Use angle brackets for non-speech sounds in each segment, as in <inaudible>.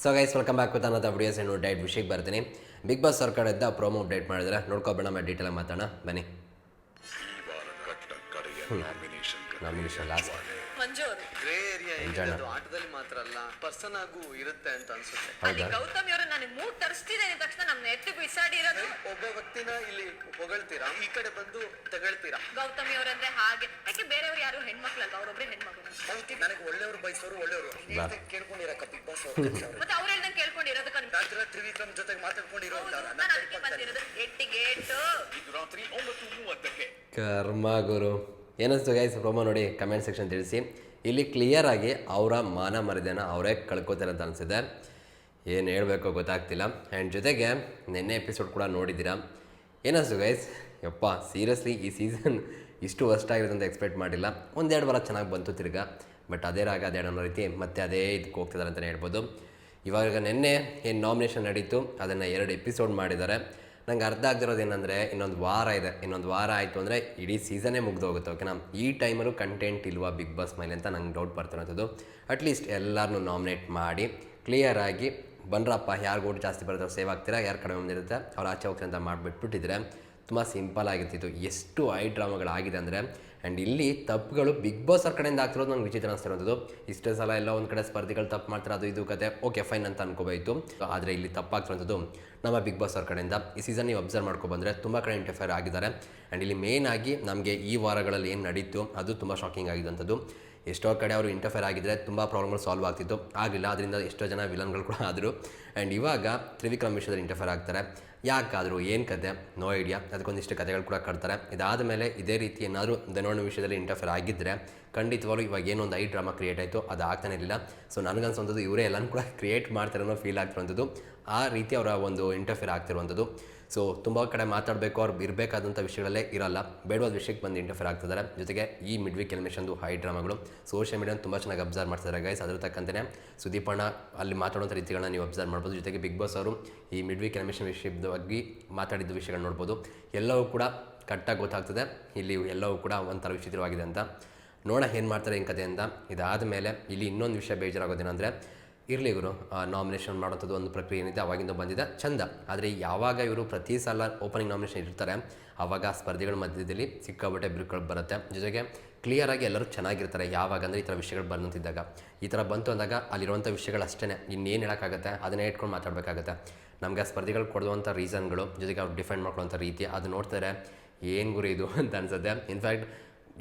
So guys welcome back with ಅನ್ನೋದು videos ಏನು diet ವಿಷಯಕ್ಕೆ ಬರ್ತೀನಿ. ಬಿಗ್ ಬಾಸ್ ಅವ್ರ ಇದ್ದ ಪ್ರೋಮೋ ಅಪ್ಡೇಟ್ ಮಾಡಿದ್ರೆ ನೋಡ್ಕೊಬೇಡ ಮೈ ಡೀಟೇಲ್ ಮಾತಾಡೋಣ. ಬನ್ನಿ. ನಾಮಿನೇಷನ್ ಲಾಸ್ಟ್ ಆಟದಲ್ಲಿ ಮಾತ್ರ ಅಲ್ಲ ಪರ್ಸನ್ ಆಗೂ ಇರುತ್ತೆ ಅಂತ ಅನ್ಸುತ್ತೆ. ಹೌದಾ? ಗೌತಮಿ ಅವರು ಅಂದ ತಕ್ಷಣ ನಮ್ನ ಎತ್ತಿ ಬಿಸಾಡಿರೋದು ಒಬ್ಬ ವ್ಯಕ್ತಿನ ಇಲ್ಲಿ ಹೊಗಳ್ತೀರಾ? ಈ ಕಡೆ ಬಂದು ತಗೊಳ್ತೀರಾ? ಗೌತಮಿ ಅವರಂದ್ರೆ ಹಾಗೆ. ಯಾಕೆ ಬೇರೆಯವ್ರು ಯಾರು ಹೆಣ್ಮಕ್ಳಲ್ಲ ಅವ್ರೊಬ್ರೆ ಹೆಣ್ಮಕ್ಳು ನನಗೆ ಒಳ್ಳೆಯವರು ಬಯಸೋರು ಒಳ್ಳೆಯವರು. ಕೇಳ್ಕೊಂಡಿರಕ್ಕ ಬಿಗ್ ಬಾಸ್ ಮತ್ತೆ ಅವ್ರು ಹೇಳ್ದಂಗೆ ಕೇಳ್ಕೊಂಡಿರೋದು ಕಣ್ಣು ರಾತ್ರಿ ತ್ರಿವಿಕ್ರಮ್ ಜೊತೆಗೆ ಮಾತಾಡ್ಕೊಂಡಿರೋ ನಾನು ಅದಕ್ಕೆ ಬಂದಿರೋದು ಒಂಬತ್ತು ಮೂವತ್ತಕ್ಕೆ. ಕರ್ಮ ಗುರು. ಏನಿಸ್ತು ಗೈಸ್ ಪ್ರೋಮೋ ನೋಡಿ ಕಮೆಂಟ್ ಸೆಕ್ಷನ್ ತಿಳಿಸಿ. ಇಲ್ಲಿ ಕ್ಲಿಯರ್ ಆಗಿ ಅವರ ಮಾನ ಮರ್ಯಾದೆನ ಅವರೇ ಕಳ್ಕೊತಾರೆ ಅಂತ ಅನಿಸಿದೆ ಏನು ಹೇಳಬೇಕೋ ಗೊತ್ತಾಗ್ತಿಲ್ಲ. ಆ್ಯಂಡ್ ಜೊತೆಗೆ ನಿನ್ನೆ ಎಪಿಸೋಡ್ ಕೂಡ ನೋಡಿದ್ದೀರಾ? ಏನಿಸ್ತು ಗೈಸ್ ಯಪ್ಪ ಸೀರಿಯಸ್ಲಿ ಈ ಸೀಸನ್ ಇಷ್ಟು ವರ್ಸ್ಟ್ ಆಗಿರುತ್ತೆ ಅಂತ ಎಕ್ಸ್ಪೆಕ್ಟ್ ಮಾಡಿಲ್ಲ. ಒಂದೆರಡು ವಾರ ಚೆನ್ನಾಗಿ ಬಂತು ತಿರ್ಗಾ. ಬಟ್ ಅದೇ ರಾಗ, ಅದೇ ಅನ್ನೋ ರೀತಿ ಮತ್ತೆ ಅದೇ ಇದಕ್ಕೆ ಹೋಗ್ತಿದ್ದಾರೆ ಅಂತಲೇ ಹೇಳ್ಬೋದು. ಇವಾಗ ನಿನ್ನೆ ಏನು ನಾಮಿನೇಷನ್ ನಡೀತು, ಅದನ್ನು ಎರಡು ಎಪಿಸೋಡ್ ಮಾಡಿದ್ದಾರೆ. ನಂಗೆ ಅರ್ಧ ಆಗ್ತಿರೋದು ಏನಂದರೆ, ಇನ್ನೊಂದು ವಾರ ಇದೆ. ಇನ್ನೊಂದು ವಾರ ಆಯಿತು ಅಂದರೆ ಇಡೀ ಸೀಸನೇ ಮುಗ್ದೋಗುತ್ತೆ ಓಕೆನಾ ಈ ಟೈಮಲ್ಲೂ ಕಂಟೆಂಟ್ ಇಲ್ವಾ ಬಿಗ್ ಬಾಸ್ ಮೇಲೆ ಅಂತ ನಂಗೆ ಡೌಟ್ ಬರ್ತಿರೋಂಥದ್ದು ಅಟ್ಲೀಸ್ಟ್ ಎಲ್ಲರನ್ನೂ ನಾಮಿನೇಟ್ ಮಾಡಿ ಕ್ಲಿಯರ್ ಆಗಿ ಬನ್ರಪ್ಪ ಯಾರು ಓಟ್ ಜಾಸ್ತಿ ಬರುತ್ತೆ ಸೇವ್ ಆಗ್ತೀರಾ? ಯಾರು ಕಡಿಮೆ ಬಂದಿರುತ್ತೆ ಅವ್ರು ಆಚೆ ಹೋಗ್ತಾರೆ ಅಂತ ಮಾಡಿಬಿಟ್ಬಿಟ್ಟಿದ್ರೆ, ತುಂಬ ಸಿಂಪಲ್ ಆಗಿರ್ತಿತ್ತು. ಎಷ್ಟು ಐ ಡ್ರಾಮಾಗಳಾಗಿದೆ ಅಂದರೆ ಆ್ಯಂಡ್ ಇಲ್ಲಿ ತಪ್ಪುಗಳು ಬಿಗ್ ಬಾಸ್ ಅವ್ರ ಕಡೆಯಿಂದ ಆಗ್ತಿರೋದು ನಂಗೆ ವಿಚಿತ್ರ ಅನಿಸ್ತಿರೋದು ಇಷ್ಟೇ ಸಲ ಎಲ್ಲ ಒಂದು ಕಡೆ ಸ್ಪರ್ಧಿಗಳು ತಪ್ಪು ಮಾಡ್ತಾರೆ, ಅದು ಇದು ಕತೆ. ಓಕೆ ಫೈನ್ ಅಂತ ಅನ್ಕೋಬೇಕು ಆದರೆ ಇಲ್ಲಿ ತಪ್ಪಾಗ್ತಿರೋಂಥದ್ದು ನಮ್ಮ ಬಿಗ್ ಬಾಸ್ ಅವ್ರ ಕಡೆಯಿಂದ. ಈ ಸೀಸನ್ ನೀವು ಅಬ್ಸರ್ವ್ ಮಾಡ್ಕೊಬಂದರೆ ತುಂಬ ಕಡೆ ಇಂಟರ್ಫೇರ್ ಆಗಿದ್ದಾರೆ. ಆ್ಯಂಡ್ ಇಲ್ಲಿ ಮೇನ್ ಆಗಿ ನಮಗೆ ಈ ವಾರಗಳಲ್ಲಿ ಏನು ನಡೀತು, ಅದು ತುಂಬ ಶಾಕಿಂಗ್ ಆಗಿದ್ದಂಥದ್ದು ಎಷ್ಟೋ ಕಡೆ ಅವರು ಇಂಟರ್ಫೇರ್ ಆಗಿದ್ದರೆ ತುಂಬ ಪ್ರಾಬ್ಲಮ್ಗಳು ಸಾಲ್ವ್ ಆಗ್ತಿತ್ತು. ಆಗಲಿಲ್ಲ ಅದರಿಂದ ಎಷ್ಟೋ ಜನ ವಿಲನ್ಗಳು ಕೂಡ ಆದರು. ಆ್ಯಂಡ್ ಇವಾಗ ತ್ರಿವಿಕ್ರಮ್ ವಿಷಯದಲ್ಲಿ ಇಂಟರ್ಫೇರ್ ಆಗ್ತಾರೆ. ಯಾಕಾದರೂ, ಏನು ಕತೆ? ನೋ ಐಡಿಯಾ ಅದಕ್ಕೊಂದಿಷ್ಟು ಕತೆಗಳು ಕೂಡ ಕಟ್ತಾರೆ. ಇದಾದ ಮೇಲೆ ಇದೇ ರೀತಿ ಏನಾದರೂ ಧನೋಣ ವಿಷಯದಲ್ಲಿ ಇಂಟರ್ಫೇರ್ ಆಗಿದ್ದರೆ ಖಂಡಿತವಾಗ್ಲೂ ಇವಾಗ ಏನೊಂದು ಐ ಡ್ರಾಮಾ ಕ್ರಿಯೇಟ್ ಆಯಿತು. ಅದು ಆಗ್ತಾನೆ ಇರಲಿಲ್ಲ. ಸೊ ನನಗನ್ಸೋಂಥದ್ದು ಇವರೇ ಎಲ್ಲನೂ ಕೂಡ <laughs> ಕ್ರಿಯೇಟ್ ಮಾಡ್ತಾರೆ ಅನ್ನೋ ಫೀಲ್ ಆಗ್ತಿರೋಂಥದ್ದು. ಆ ರೀತಿ ಅವರ ಒಂದು ಇಂಟರ್ಫೇರ್ ಆಗ್ತಿರುವಂಥದ್ದು. ಸೊ ತುಂಬ ಕಡೆ ಮಾತಾಡಬೇಕು ಅವ್ರು ಇರಬೇಕಾದಂಥ ವಿಷಯಗಳಲ್ಲೇ ಇರಲ್ಲ. ಬೇಡವಾದ ವಿಷಯಕ್ಕೆ ಬಂದು ಇಂಟರ್ಫೇರ್ ಆಗ್ತಿದ್ದಾರೆ. ಜೊತೆಗೆ ಈ ಮಿಡ್ ವೀಕ್ ಎಲಿಮಿಷನ್ದು ಹೈ ಡ್ರಾಮಾಗಳು ಸೋಷಿಯಲ್ ಮೀಡಿಯಾ ತುಂಬ ಚೆನ್ನಾಗಿ ಅಬ್ಸರ್ವ್ ಮಾಡ್ತಿದ್ದಾರೆ ಗೈಸ್ ಅದ್ರ ತಕ್ಕಂತೆ ಸುದೀಪಣ್ಣ ಅಲ್ಲಿ ಮಾತಾಡುವಂಥ ರೀತಿಗಳನ್ನ ನೀವು ಅಬ್ಸರ್ವ್ ಮಾಡ್ಬೋದು. ಜೊತೆಗೆ ಬಿಗ್ ಬಾಸ್ ಅವರು ಈ ಮಿಡ್ ವೀಕ್ ವಿಷಯದ ವಿಷಯವಾಗಿ ಮಾತಾಡಿದ ವಿಷಯಗಳು ನೋಡ್ಬೋದು. ಎಲ್ಲವೂ ಕೂಡ ಕರೆಕ್ಟಾಗಿ ಗೊತ್ತಾಗ್ತದೆ. ಇಲ್ಲಿ ಎಲ್ಲವೂ ಕೂಡ ಒಂಥರ ವಿಚಿತ್ರವಾಗಿದೆ ಅಂತ. ನೋಡೋಣ ಏನು ಮಾಡ್ತಾರೆ ಏನು ಕತೆ ಅಂತ. ಇದಾದ ಮೇಲೆ ಇಲ್ಲಿ ಇನ್ನೊಂದು ವಿಷಯ ಬೇಜಾರಾಗೋದೇನೆಂದರೆ ಇರಲಿ ಇವರು ನಾಮಿನೇಷನ್ ಮಾಡೋಂಥದ್ದು ಒಂದು ಪ್ರಕ್ರಿಯೆ ಏನಿದೆ, ಅವಾಗಿಂದ ಬಂದಿದೆ. ಚಂದ. ಆದರೆ ಯಾವಾಗ ಇವರು ಪ್ರತಿ ಸಲ ಓಪನಿಂಗ್ ನಾಮಿನೇಷನ್ ಇರ್ತಾರೆ ಆವಾಗ ಸ್ಪರ್ಧಿಗಳ ಮಧ್ಯದಲ್ಲಿ ಸಿಕ್ಕಾಬಟ್ಟೆ ಬಿರುಕುಗಳು ಬರುತ್ತೆ. ಜೊತೆಗೆ ಕ್ಲಿಯರಾಗಿ ಎಲ್ಲರೂ ಚೆನ್ನಾಗಿರ್ತಾರೆ, ಯಾವಾಗ ಅಂದರೆ ಈ ಥರ ವಿಷಯಗಳು ಬಂದಂತಿದ್ದಾಗ. ಈ ಥರ ಬಂತು ಅಂದಾಗ ಅಲ್ಲಿರುವಂಥ ವಿಷಯಗಳು ಅಷ್ಟೇ ಇನ್ನೇನು ಹೇಳೋಕ್ಕಾಗತ್ತೆ? ಅದನ್ನೇ ಇಟ್ಕೊಂಡು ಮಾತಾಡಬೇಕಾಗತ್ತೆ. ನಮಗೆ ಆ ಸ್ಪರ್ಧೆಗಳು ಕೊಡುವಂಥ ರೀಸನ್ಗಳು ಜೊತೆಗೆ ಅವ್ರು ಡಿಫೆಂಡ್ ಮಾಡ್ಕೊಳ್ಳೋಂಥ ರೀತಿ, ಅದು ನೋಡ್ತಾರೆ ಏನು ಗುರಿ ಇದು ಅಂತ ಅನ್ಸುತ್ತೆ. ಇನ್ಫ್ಯಾಕ್ಟ್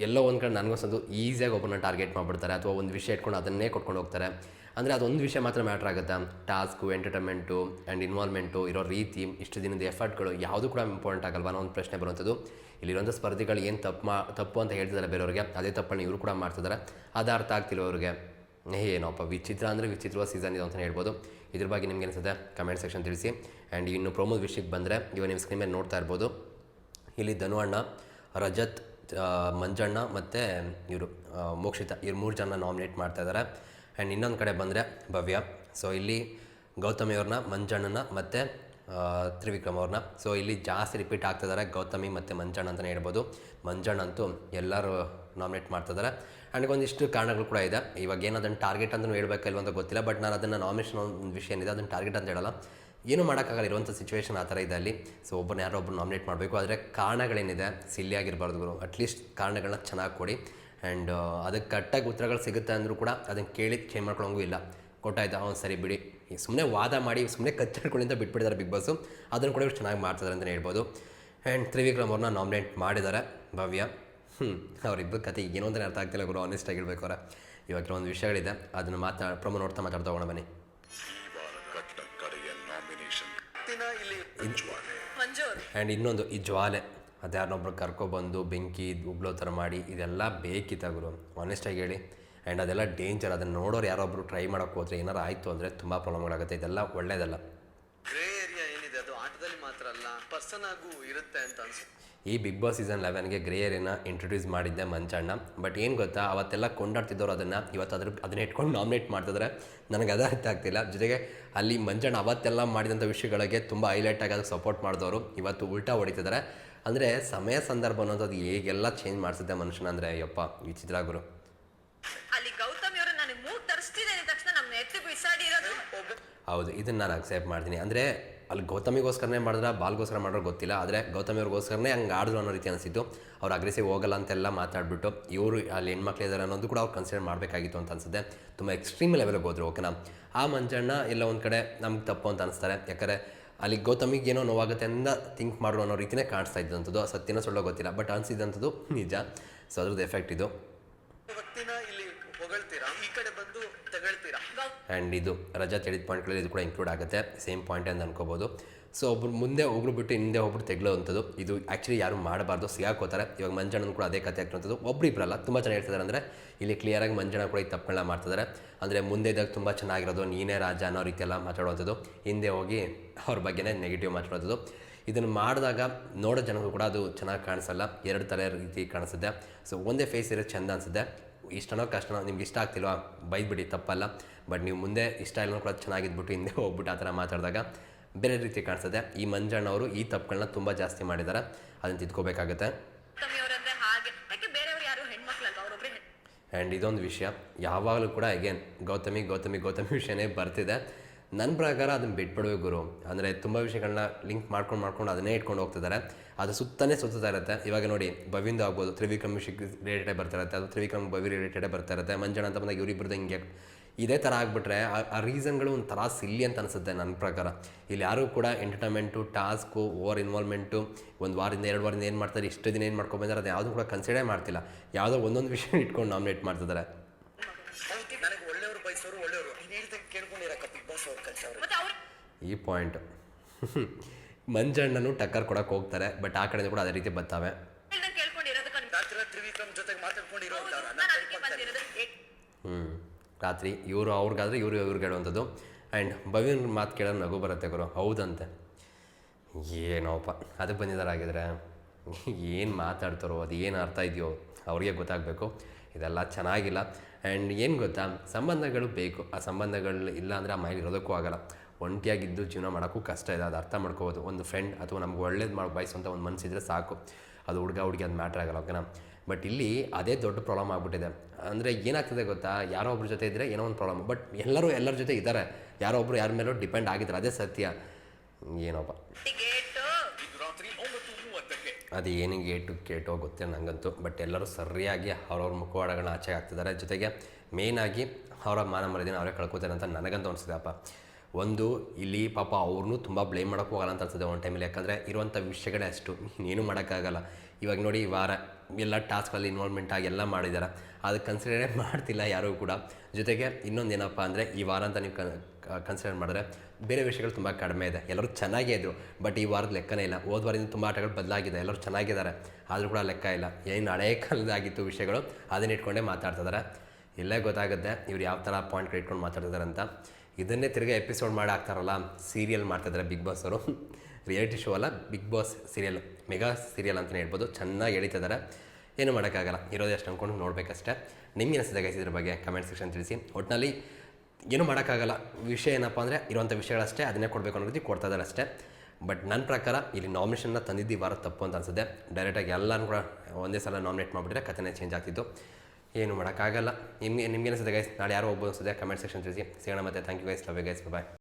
ಎಲ್ಲೋ ಒಂದು ಕಡೆ ನನಗೊಂದು ಈಸಿಯಾಗಿ ಒಬ್ಬನ ಟಾರ್ಗೆಟ್ ಮಾಡಿಬಿಡ್ತಾರೆ. ಅಥವಾ ಒಂದು ವಿಷಯ ಇಟ್ಕೊಂಡು ಅದನ್ನೇ ಕೊಟ್ಕೊಂಡು ಹೋಗ್ತಾರೆ. ಅಂದರೆ ಅದೊಂದು ವಿಷಯ ಮಾತ್ರ ಮ್ಯಾಟ್ರ್ ಆಗುತ್ತೆ. ಟಾಸ್ಕು ಎಂಟರ್ಟೈನ್ಮೆಂಟು ಆ್ಯಂಡ್ ಇನ್ವಾಲ್ವ್ಮೆಂಟು ಇರೋ ರೀತಿ ಇಷ್ಟು ದಿನದ ಎಫರ್ಟ್ಗಳು ಯಾವುದು ಕೂಡ ಇಂಪಾರ್ಟೆಂಟ್ ಆಗಲ್ವಾ ಅನ್ನೋ ಒಂದು ಪ್ರಶ್ನೆ ಬರುವಂಥದ್ದು. ಇಲ್ಲಿರುವಂಥ ಸ್ಪರ್ಧಿಗಳು ಏನು ತಪ್ಪು ಮಾ, ತಪ್ಪು ಅಂತ ಹೇಳ್ತಿದ್ದಾರೆ ಬೇರೆಯವ್ರಿಗೆ, ಅದೇ ತಪ್ಪನ್ನು ಇವರು ಕೂಡ ಮಾಡ್ತಿದ್ದಾರೆ ಅದು ಅರ್ಥ ಆಗ್ತಿಲ್ಲ ಅವ್ರಿಗೆ? ಏನೋಪ್ಪ, ವಿಚಿತ್ರ ಅಂದರೆ ವಿಚಿತ್ರವ ಸೀಸನ್ ಇದು ಅಂತಲೇ ಹೇಳ್ಬೋದು. ಇದ್ರ ಬಗ್ಗೆ ನಿಮ್ಗೆ ಅನಿಸುತ್ತೆ ಕಮೆಂಟ್ ಸೆಕ್ಷನ್ ತಿಳಿಸಿ. ಆ್ಯಂಡ್ ಇನ್ನು ಪ್ರೊಮೋದ ವಿಷಯಕ್ಕೆ ಬಂದರೆ ಇವಾಗ ನಿಮ್ಮ ಸ್ಕ್ರೀನ್ ಮೇಲೆ ನೋಡ್ತಾ ಇರ್ಬೋದು. ಇಲ್ಲಿ ಧನು ಅಣ್ಣ ರಜತ್ ಮಂಜಣ್ಣ ಮತ್ತು ಇವರು ಮೋಕ್ಷಿತ, ಇವ್ರು ಮೂರು ಜನ ನಾಮಿನೇಟ್ ಮಾಡ್ತಾ ಇದ್ದಾರೆ ಆ್ಯಂಡ್ ಇನ್ನೊಂದು ಕಡೆ ಬಂದರೆ ಭವ್ಯ. ಸೊ ಇಲ್ಲಿ ಗೌತಮಿ ಅವ್ರನ್ನ ಮಂಜಣ್ಣನ ಮತ್ತು ತ್ರಿವಿಕ್ರಮ್ ಅವ್ರನ್ನ. ಸೊ ಇಲ್ಲಿ ಜಾಸ್ತಿ ರಿಪೀಟ್ ಆಗ್ತಿದ್ದಾರೆ ಗೌತಮಿ ಮತ್ತು ಮಂಜಣ್ಣ ಅಂತಲೇ ಹೇಳ್ಬೋದು. ಮಂಜಣ್ಣ ಅಂತೂ ಎಲ್ಲರೂ ನಾಮಿನೇಟ್ ಮಾಡ್ತಿದ್ದಾರೆ ಆ್ಯಂಡ್ ಒಂದಿಷ್ಟು ಕಾರಣಗಳು ಕೂಡ ಇದೆ. ಇವಾಗ ಏನು ಅದನ್ನು ಟಾರ್ಗೆಟ್ ಅಂತಲೂ ಹೇಳ್ಬೇಕಲ್ವ ಅಂತ ಗೊತ್ತಿಲ್ಲ ಬಟ್ ನಾನು ಅದನ್ನು ನಾಮಿನೇಷನ್ ಒಂದು ವಿಷಯ ಏನಿದೆ ಅದನ್ನು ಟಾರ್ಗೆಟ್ ಅಂತ ಹೇಳಲ್ಲ. ಏನೂ ಮಾಡೋಕ್ಕಾಗಲ್ಲ ಇರುವಂಥ ಸಿಚುವೇಶನ್ ಆ ಥರ ಇದೆ ಅಲ್ಲಿ. ಸೊ ಒಬ್ಬನ ಯಾರೋ ಒಬ್ಬರು ನಾಮಿನೇಟ್ ಮಾಡಬೇಕು. ಆದರೆ ಕಾರಣಗಳೇನಿದೆ ಸಿಲ್ಲಿ ಆಗಿರಬಾರ್ದು ಗುರು. ಅಟ್ಲೀಸ್ಟ್ ಕಾರಣಗಳನ್ನ ಚೆನ್ನಾಗಿ ಕೊಡಿ. ಆ್ಯಂಡ್ ಅದಕ್ಕೆ ಕರೆಕ್ಟಾಗಿ ಉತ್ತರಗಳು ಸಿಗುತ್ತೆ ಅಂದರೂ ಕೂಡ ಅದನ್ನು ಕೇಳಿ ಚೇಂಜ್ ಮಾಡ್ಕೊಳಂಗೂ ಇಲ್ಲ. ಕೊಟ್ಟಾಯ್ತು ಅವ್ನು ಸರಿ ಬಿಡಿ. ಸುಮ್ಮನೆ ವಾದ ಮಾಡಿ ಸುಮ್ಮನೆ ಕಚ್ಚಾಡ್ಗಳಿಂದ ಬಿಟ್ಬಿಟ್ಟಿದ್ದಾರೆ ಬಿಗ್ ಬಾಸು. ಅದನ್ನು ಕೂಡ ಇವ್ರು ಚೆನ್ನಾಗಿ ಮಾಡ್ತಿದ್ದಾರೆ ಅಂತಲೇ ಹೇಳ್ಬೋದು. ಆ್ಯಂಡ್ ತ್ರಿವಿಕ್ರಮ್ ಅವ್ರನ್ನ ನಾಮಿನೇಟ್ ಮಾಡಿದ್ದಾರೆ ಭವ್ಯ. ಹ್ಞೂ ಅವರಿಬ್ಬರು ಕತೆ ಏನೋ ಅಂತಲೇ ಅರ್ಥ ಆಗ್ತಿಲ್ಲ ಗುರು ಆನೆಸ್ಟ್ ಆಗಿರ್ಬೇಕು ಅವರ. ಇವಾಗ ಕೆಲವೊಂದು ವಿಷಯಗಳಿದೆ ಅದನ್ನು ಮಾತಾಡ ಪ್ರೊಮೋ ನೋಡ್ತಾ ಮಾತಾಡ್ತಾ ಹೋಗೋಣ ಬನ್ನಿ. ಆ್ಯಂಡ್ ಇನ್ನೊಂದು ಈ ಜ್ವಾಲೆ. ಅದ್ಯಾರನ್ನೊಬ್ರು ಕರ್ಕೊಬಂದು ಬೆಂಕಿ ಉಬ್ಳೋ ಥರ ಮಾಡಿ ಇದೆಲ್ಲ ಬೇಕಿತ್ತು ಗುರು. ಆನೆಸ್ಟಾಗಿ ಹೇಳಿ. ಆ್ಯಂಡ್ ಅದೆಲ್ಲ ಡೇಂಜರ್ ಅದನ್ನು ನೋಡೋರು ಯಾರೊಬ್ಬರು ಟ್ರೈ ಮಾಡೋಕ್ಕೆ ಹೋದರೆ ಏನಾರು ಆಯಿತು ಅಂದರೆ ತುಂಬ ಪ್ರಾಬ್ಲಮ್ಗಳಾಗುತ್ತೆ. ಇದೆಲ್ಲ ಒಳ್ಳೆಯದಲ್ಲ ಗ್ರೇ ಏರಿಯಾ ಏನಿದೆ? ಅದು ಆಟದಲ್ಲಿ ಮಾತ್ರ ಅಲ್ಲ ಪರ್ಸನ್ ಆಗೂ ಇರುತ್ತೆ ಅಂತ ಅನ್ಸುತ್ತೆ. ಈ ಬಿಗ್ ಬಾಸ್ ಸೀಸನ್ ಲೆವೆನ್ಗೆ ಗ್ರೇ ಏರಿಯಾನ ಇಂಟ್ರೊಡ್ಯೂಸ್ ಮಾಡಿದ್ದೆ ಮಂಚಣ್ಣ. ಬಟ್ ಏನು ಗೊತ್ತಾ ಅವತ್ತೆಲ್ಲ ಕೊಂಡಾಡ್ತಿದ್ದವ್ರು ಅದನ್ನು ಇವತ್ತು ಅದ್ರ ಅದನ್ನ ಇಟ್ಕೊಂಡು ನಾಮಿನೇಟ್ ಮಾಡ್ತಿದ್ರೆ. ನನಗೆ ಅದು ಅರ್ಥ ಆಗ್ತಿಲ್ಲ. ಜೊತೆಗೆ ಅಲ್ಲಿ ಮಂಜಣ್ಣ ಅವತ್ತೆಲ್ಲ ಮಾಡಿದಂಥ ವಿಷಯಗಳಿಗೆ ತುಂಬ ಹೈಲೈಟ್ ಆಗಿ ಅದಕ್ಕೆ ಸಪೋರ್ಟ್ ಮಾಡಿದವರು ಇವತ್ತು ಉಲ್ಟಾ ಹೊಡಿತಿದ್ದಾರೆ ಅಂದರೆ ಸಮಯ ಸಂದರ್ಭ ಅನ್ನೋದು ಅದು ಹೇಗೆಲ್ಲ ಚೇಂಜ್ ಮಾಡಿಸುತ್ತೆ ಮನುಷ್ಯನ ಅಂದರೆ ಯಪ್ಪ ವಿಚಿತ್ರ ಗುರು ಅಲ್ಲಿ ಗೌತಮಿ ಅವರು ನನಗೆ ಮೂಗ್ ತಕ್ಷಣ ನಮ್ಮ ಎತ್ತಿ ಬಿಸಾಡಿರೋದು ಹೌದು ಇದನ್ನು ನಾನು ಅಕ್ಸೆಪ್ಟ್ ಮಾಡ್ತೀನಿ. ಅಂದರೆ ಅಲ್ಲಿ ಗೌತಮಿಗೋಸ್ಕರನೇ ಮಾಡಿದ್ರೆ ಬಾಲ್ಗೋಸ್ಕರ ಮಾಡೋರು ಗೊತ್ತಿಲ್ಲ. ಆದರೆ ಗೌತಮಿ ಅವ್ರಿಗೋಸ್ಕರನೇ ಹಂಗೆ ಆಡಿದ್ರು ಅನ್ನೋ ರೀತಿ ಅನಿಸಿತ್ತು. ಅವ್ರು ಅಗ್ರೆಸಿವ್ ಹೋಗಲ್ಲ ಅಂತೆಲ್ಲ ಮಾತಾಡ್ಬಿಟ್ಟು ಇವರು ಅಲ್ಲಿ ಹೆಣ್ಮಕ್ಳು ಇದ್ದಾರೆ ಅನ್ನೋದು ಕೂಡ ಅವ್ರು ಕನ್ಸಿಡರ್ ಮಾಡಬೇಕಾಗಿತ್ತು ಅಂತ ಅನ್ಸುತ್ತೆ. ತುಂಬ ಎಕ್ಸ್ಟ್ರೀಮ್ ಲೆವೆಲ್ಗೆ ಹೋದ್ರು ಓಕೆನಾ ಆ ಮಂಜಣ್ಣ ಎಲ್ಲ ಒಂದು ಕಡೆ ನಮ್ಗೆ ತಪ್ಪು ಅಂತ ಅನಿಸ್ತಾರೆ. ಯಾಕಂದರೆ ಅಲ್ಲಿ ಗೌತಮಿಗೆ ಏನೋ ನೋವಾಗುತ್ತೆ ಅಂತ ಥಿಂಕ್ ಮಾಡು ಅನ್ನೋ ರೀತಿಯೇ ಕಾಣಿಸ್ತಾ ಇದ್ದಂಥದ್ದು. ಸತ್ಯನ ಸುಳ್ಳೋ ಗೊತ್ತಿಲ್ಲ. ಬಟ್ ಅನಿಸಿದಂಥದ್ದು ನಿಜ. ಸೊ ಅದ್ರದ್ದು ಎಫೆಕ್ಟ್ ಇದು ವ್ಯಕ್ತಿನ ಇಲ್ಲಿ ಹೊಗಳ್ತೀರಾ ಈ ಕಡೆ ಬಂದು ತಗೊಳ್ತೀರಾ ಆ್ಯಂಡ್ ಇದು ರಜಾ ಹೇಳಿದ ಪಾಯಿಂಟ್ಗಳಲ್ಲಿ ಇದು ಕೂಡ ಇನ್ಕ್ಲೂಡ್ ಆಗುತ್ತೆ. ಸೇಮ್ ಪಾಯಿಂಟ್ ಅಂತ ಅನ್ಕೋಬೋದು. ಸೊ ಒಬ್ರು ಮುಂದೆ ಒಬ್ರು ಬಿಟ್ಟು ಹಿಂದೆ ಹೋಗ್ಬಿಟ್ಟು ತೆಗ್ಲೋವಂಥದ್ದು, ಇದು ಆ್ಯಕ್ಚುಲಿ ಯಾರು ಮಾಡಬಾರ್ದು, ಸಿಗಾಕೋತಾರೆ. ಇವಾಗ ಮಂಜಣ್ಣನ ಕೂಡ ಅದೇ ಕತೆ ಆಗ್ತಂಥದ್ದು ಒಬ್ರು ಇಬ್ಬರಲ್ಲ ತುಂಬ ಚೆನ್ನಾಗಿ ಹೇಳ್ತಿದ್ದಾರೆ ಅಂದರೆ, ಇಲ್ಲಿ ಕ್ಲಿಯರಾಗಿ ಮಂಜಣ್ಣ ಕೂಡ ಈ ತಪ್ಪುಗಳನ್ನ ಮಾಡ್ತಿದ್ದಾರೆ ಅಂದರೆ ಮುಂದೆ ಇದ್ದಾಗ ತುಂಬ ಚೆನ್ನಾಗಿರೋದು, ನೀನೇ ರಾಜ ಅನ್ನೋ ರೀತಿಯೆಲ್ಲ ಮಾತಾಡುವಂಥದ್ದು. ಹಿಂದೆ ಹೋಗಿ ಅವ್ರ ಬಗ್ಗೆನೇ ನೆಗೆಟಿವ್ ಮಾತಾಡೋದು ಇದನ್ನು ಮಾಡಿದಾಗ ನೋಡೋ ಜನಗೂ ಕೂಡ ಅದು ಚೆನ್ನಾಗಿ ಕಾಣಿಸಲ್ಲ. ಎರಡು ಥರ ರೀತಿ ಕಾಣಿಸುತ್ತೆ. ಸೊ ಒಂದೇ ಫೇಸ್ ಇರೋದು ಚೆಂದ ಅನಿಸುತ್ತೆ. ಇಷ್ಟನೋ ಕಷ್ಟನೋ ನಿಮ್ಗೆ ಇಷ್ಟ ಆಗ್ತಿಲ್ವಾ? ಬೈದ್ಬಿಡಿ, ತಪ್ಪಲ್ಲ. ಬಟ್ ನೀವು ಮುಂದೆ ಇಷ್ಟ ಇಲ್ಲ ಕೂಡ ಚೆನ್ನಾಗಿದ್ಬಿಟ್ಟು ಹಿಂದೆ ಹೋಗ್ಬಿಟ್ಟು ಆ ಥರ ಮಾತಾಡಿದಾಗ ಬೇರೆ ರೀತಿ ಕಾಣಿಸುತ್ತೆ ಈ ಮಂಜಣ್ಣ ಅವರು ಈ ತಪ್ಪುಗಳನ್ನ ತುಂಬ ಜಾಸ್ತಿ ಮಾಡಿದ್ದಾರೆ. ಅದನ್ನು ತಿದ್ಕೋಬೇಕಾಗುತ್ತೆ. ಆ್ಯಂಡ್ ಇದೊಂದು ವಿಷಯ. ಯಾವಾಗಲೂ ಕೂಡ ಅಗೇನ್ ಗೌತಮಿ ಗೌತಮಿ ಗೌತಮಿ ವಿಷಯನೇ ಬರ್ತಿದೆ. ನನ್ನ ಪ್ರಕಾರ ಅದನ್ನು ಬಿಟ್ಬಿಡ್ಬೇಕು ಗುರು. ಅಂದರೆ ತುಂಬ ವಿಷಯಗಳನ್ನ ಲಿಂಕ್ ಮಾಡ್ಕೊಂಡು ಮಾಡ್ಕೊಂಡು ಅದನ್ನೇ ಇಟ್ಕೊಂಡು ಹೋಗ್ತಿದ್ದಾರೆ. ಅದು ಸುತ್ತನೇ ಸುತ್ತಾ ಇರುತ್ತೆ. ಇವಾಗ ನೋಡಿ ಬವಿಂದು ಆಗ್ಬೋದು ತ್ರಿವಿಕ್ರಮ್ ವಿಷಯಕ್ಕೆ ರಿಲೇಟೆಡೇ ಬರ್ತಾ ಇರುತ್ತೆ. ಅದು ತ್ರಿವಿಕ್ರಮ್ ಬವಿ ರಿಲೇಟೆಡೇ ಬರ್ತಾ ಇರುತ್ತೆ. ಮಂಜಣ್ಣ ಅಂತ ಬಂದಾಗ ಇವರಿಬ್ಬರದ್ದು ಹಿಂಗೆ ಇದೇ ಥರ ಆಗಿಬಿಟ್ರೆ ಆ ರೀಸನ್ಗಳು ಒಂಥರ ಥರ ಸಿಲ್ಲಿ ಅಂತ ಅನಿಸುತ್ತೆ ನನ್ನ ಪ್ರಕಾರ. ಇಲ್ಲಿ ಯಾರೂ ಕೂಡ ಎಂಟರ್ಟೈನ್ಮೆಂಟು ಟಾಸ್ಕು ಓವರ್ ಇನ್ವಾಲ್ವ್ಮೆಂಟು ಒಂದು ವಾರದಿಂದ ಎರಡು ವಾರದಿಂದ ಏನು ಮಾಡ್ತಾರೆ ಇಷ್ಟು ದಿನ ಏನು ಮಾಡ್ಕೊಂಡು ಬಂದಾರೆ ಅದು ಯಾವುದೂ ಕೂಡ ಕನ್ಸಿಡರ್ ಮಾಡ್ತಿಲ್ಲ. ಯಾವುದೋ ಒಂದೊಂದು ವಿಷಯ <laughs> ಇಟ್ಕೊಂಡು ನಾಮಿನೇಟ್ ಮಾಡ್ತಿದ್ದಾರೆ ನನಗೆ ಒಳ್ಳೆಯವರು ಬಯಸೋರು ಒಳ್ಳೆಯವರು. ನೀನು ಹೇಳ್ದಂಗೆ ಕೇಳ್ಕೊಂಡಿರಕ್ಕ ಬಿಗ್ ಬಾಸ್ ಅವ್ರು ಕಲ್ಸವ್ರು ಮತ್ತೆ ಈ ಪಾಯಿಂಟ್ <laughs> ಮಂಜಣ್ಣನು ಟಕ್ಕರ್ ಕೊಡಕ್ಕೆ ಹೋಗ್ತಾರೆ ಬಟ್ ಆ ಕಡೆಯಿಂದ ಕೂಡ ಅದೇ ರೀತಿ ಬರ್ತಾವೆ ಹ್ಞೂ ರಾತ್ರಿ ಇವರು ಅವ್ರಿಗಾದರೆ ಇವರು ಇವ್ರಿಗೆ ಹೇಳುವಂಥದ್ದು ಆ್ಯಂಡ್ ಭವ್ಯನ ಮಾತು ಕೇಳೋದು ನಗು ಬರುತ್ತೆ ಗುರು, ಹೌದಂತೆ. ಏನೋಪ್ಪ ಅದಕ್ಕೆ ಬಂದಿದ್ದಾರೆ ಆಗಿದ್ರೆ ಏನು ಮಾತಾಡ್ತಾರೋ, ಅದು ಏನು ಅರ್ಥ ಇದೆಯೋ ಅವ್ರಿಗೆ ಗೊತ್ತಾಗಬೇಕು. ಇದೆಲ್ಲ ಚೆನ್ನಾಗಿಲ್ಲ. ಆ್ಯಂಡ್ ಏನು ಗೊತ್ತಾ, ಸಂಬಂಧಗಳು ಬೇಕು. ಆ ಸಂಬಂಧಗಳು ಇಲ್ಲ ಅಂದರೆ ಆ ಮೈಲಿ ಇರೋದಕ್ಕೂ ಆಗಲ್ಲ. ಒಂಟಿಯಾಗಿದ್ದು ಜೀವನ ಮಾಡೋಕ್ಕೂ ಕಷ್ಟ ಇದೆ. ಅದು ಅರ್ಥ ಮಾಡ್ಕೋಬೋದು. ಒಂದು ಫ್ರೆಂಡ್ ಅಥವಾ ನಮ್ಗೆ ಒಳ್ಳೇದು ಮಾಡಿ ಬಯಸುವಂಥ ಒಂದು ಮನಸ್ಸಿದ್ರೆ ಸಾಕು. ಅದು ಹುಡುಗ ಹುಡುಗಿ, ಅದು ಮ್ಯಾಟ್ರ್ ಆಗಲ್ಲ ಓಕೆನಾ ಬಟ್ ಇಲ್ಲಿ ಅದೇ ದೊಡ್ಡ ಪ್ರಾಬ್ಲಮ್ ಆಗಿಬಿಟ್ಟಿದೆ. ಅಂದರೆ ಏನಾಗ್ತದೆ ಗೊತ್ತಾ? ಯಾರೋ ಒಬ್ಬರ ಜೊತೆ ಇದ್ದರೆ ಏನೋ ಒಂದು ಪ್ರಾಬ್ಲಮ್ ಬಟ್ ಎಲ್ಲರೂ ಎಲ್ಲರ ಜೊತೆ ಇದ್ದಾರೆ. ಯಾರೋ ಒಬ್ರು ಯಾರ ಮೇಲೂ ಡಿಪೆಂಡ್ ಆಗಿದ್ದಾರೆ. ಅದೇ ಸತ್ಯ. ಏನೋಪ್ಪ ಅದು ಏನಿಗೆ ಗೇಟು ಕೇಟೋ ಗೊತ್ತೇ ನನಗಂತೂ ಬಟ್ ಎಲ್ಲರೂ ಸರಿಯಾಗಿ ಅವ್ರವ್ರ ಮುಖವಾಡಗಳನ್ನ ಆಚೆ ಆಗ್ತಿದ್ದಾರೆ ಜೊತೆಗೆ ಮೇಯ್ನಾಗಿ ಅವರ ಮಾನ ಮರ್ಯಾದೆನ ಅವರೇ ಕಳ್ಕೊತಾರೆ ಅಂತ ನನಗಂತೂ ಅನಿಸಿದೆ ಅಪ್ಪ. ಒಂದು, ಇಲ್ಲಿ ಪಾಪ ಅವ್ರನ್ನೂ ತುಂಬ ಬ್ಲೇಮ್ ಮಾಡೋಕ್ಕೂ ಹೋಗಲ್ಲ ಅಂತ ಅನ್ಸುತ್ತೆ ಒಂದು ಟೈಮಲ್ಲಿ ಯಾಕಂದರೆ ಇರುವಂಥ ವಿಷಯಗಳೇ ಅಷ್ಟು. ಏನೂ ಮಾಡೋಕ್ಕಾಗಲ್ಲ. ಇವಾಗ ನೋಡಿ ವಾರ ಎಲ್ಲ ಟಾಸ್ಕಲ್ಲಿ ಇನ್ವಾಲ್ವ್ಮೆಂಟ್ ಆಗಿ ಎಲ್ಲ ಮಾಡಿದ್ದಾರೆ ಅದು ಕನ್ಸಿಡರೇ ಮಾಡ್ತಿಲ್ಲ ಯಾರೂ ಕೂಡ. ಜೊತೆಗೆ ಇನ್ನೊಂದು ಏನಪ್ಪ ಅಂದರೆ ಈ ವಾರ ಅಂತ ನೀವು ಕನ್ಸಿಡರ್ ಮಾಡಿದ್ರೆ ಬೇರೆ ವಿಷಯಗಳು ತುಂಬ ಕಡಿಮೆ ಇದೆ. ಎಲ್ಲರೂ ಚೆನ್ನಾಗೇ ಇದ್ದರು ಬಟ್ ಈ ವಾರದ ಲೆಕ್ಕನೇ ಇಲ್ಲ. ಹೋದ ವಾರದಿಂದ ತುಂಬ ಆಟಗಳು ಬದಲಾಗಿದೆ. ಎಲ್ಲರೂ ಚೆನ್ನಾಗಿದ್ದಾರೆ. ಆದರೂ ಕೂಡ ಲೆಕ್ಕ ಇಲ್ಲ. ಏನು ಹಳೇ ಕಾಲದಾಗಿತ್ತು ವಿಷಯಗಳು, ಅದನ್ನ ಇಟ್ಕೊಂಡೇ ಮಾತಾಡ್ತಿದ್ದಾರೆ ಇಲ್ಲೇ ಗೊತ್ತಾಗುತ್ತೆ ಇವ್ರು ಯಾವ ಥರ ಪಾಯಿಂಟ್ಗಳು ಇಟ್ಕೊಂಡು ಮಾತಾಡ್ತಿದ್ದಾರೆ ಅಂತ. ಇದನ್ನೇ ತಿರ್ಗಿ ಎಪಿಸೋಡ್ ಮಾಡಿ ಹಾಕ್ತಾರಲ್ಲ ಸೀರಿಯಲ್ ಮಾಡ್ತಿದ್ದಾರೆ ಬಿಗ್ ಬಾಸ್ ಅವರು. ರಿಯಾಲಿಟಿ ಶೋ ಅಲ್ಲ Bigg Boss serial mega serial ಅಂತಲೇ ಹೇಳ್ಬೋದು. ಚೆನ್ನಾಗಿ ಎಳಿತಿದ್ದಾರೆ ಏನು ಮಾಡೋಕ್ಕಾಗಲ್ಲ, ಇರೋದೇ ಅಷ್ಟು ಅಂದ್ಕೊಂಡು ನೋಡಬೇಕಷ್ಟೆ. ನಿಮ್ಗೆ ಅನಿಸಿದೆ ಗೈಸ್ ಇದ್ರ ಬಗ್ಗೆ ಕಮೆಂಟ್ ಸೆಕ್ಷನ್ ತಿಳಿಸಿ. ಒಟ್ಟಿನಲ್ಲಿ ಏನು ಮಾಡೋಕ್ಕಾಗಲ್ಲ, ವಿಷಯ ಏನಪ್ಪ ಅಂದರೆ ಇರುವಂಥ ವಿಷಯಗಳಷ್ಟೇ, ಅದನ್ನೇ ಕೊಡಬೇಕು ಅನ್ನೋ ರೀತಿ ಕೊಡ್ತಾ ಇದ್ದಾರೆ ಅಷ್ಟೇ. ಬಟ್ ನನ್ನ ಪ್ರಕಾರ ಇಲ್ಲಿ ನಾಮಿನೇಷನ್ನ ತಂದಿದ್ದು ವಾರ ತಪ್ಪು ಅಂತ ಅನ್ಸುತ್ತೆ. ಡೈರೆಕ್ಟಾಗಿ ಎಲ್ಲರೂ ಕೂಡ ಒಂದೇ ಸಲ ನಾಮಿನೇಟ್ ಮಾಡಿಬಿಟ್ರೆ ಕಥೆನೇ ಚೇಂಜ್ ಆಗ್ತಿತ್ತು. ಏನು ಮಾಡೋಕ್ಕಾಗಲ್ಲ. ನಿಮಗೆ ನಿಮಗೆ ಅನಿಸುತ್ತೆ ಗೈಸ್ ನಾಳೆ ಯಾರು ಒಬ್ಬ ಅನಿಸುತ್ತೆ ಕಮೆಂಟ್ ಸೆಕ್ಷನ್ ತಿಳಿಸಿ. ಸಿಗೋಣ ಮತ್ತೆ. Thank you guys love you guys bye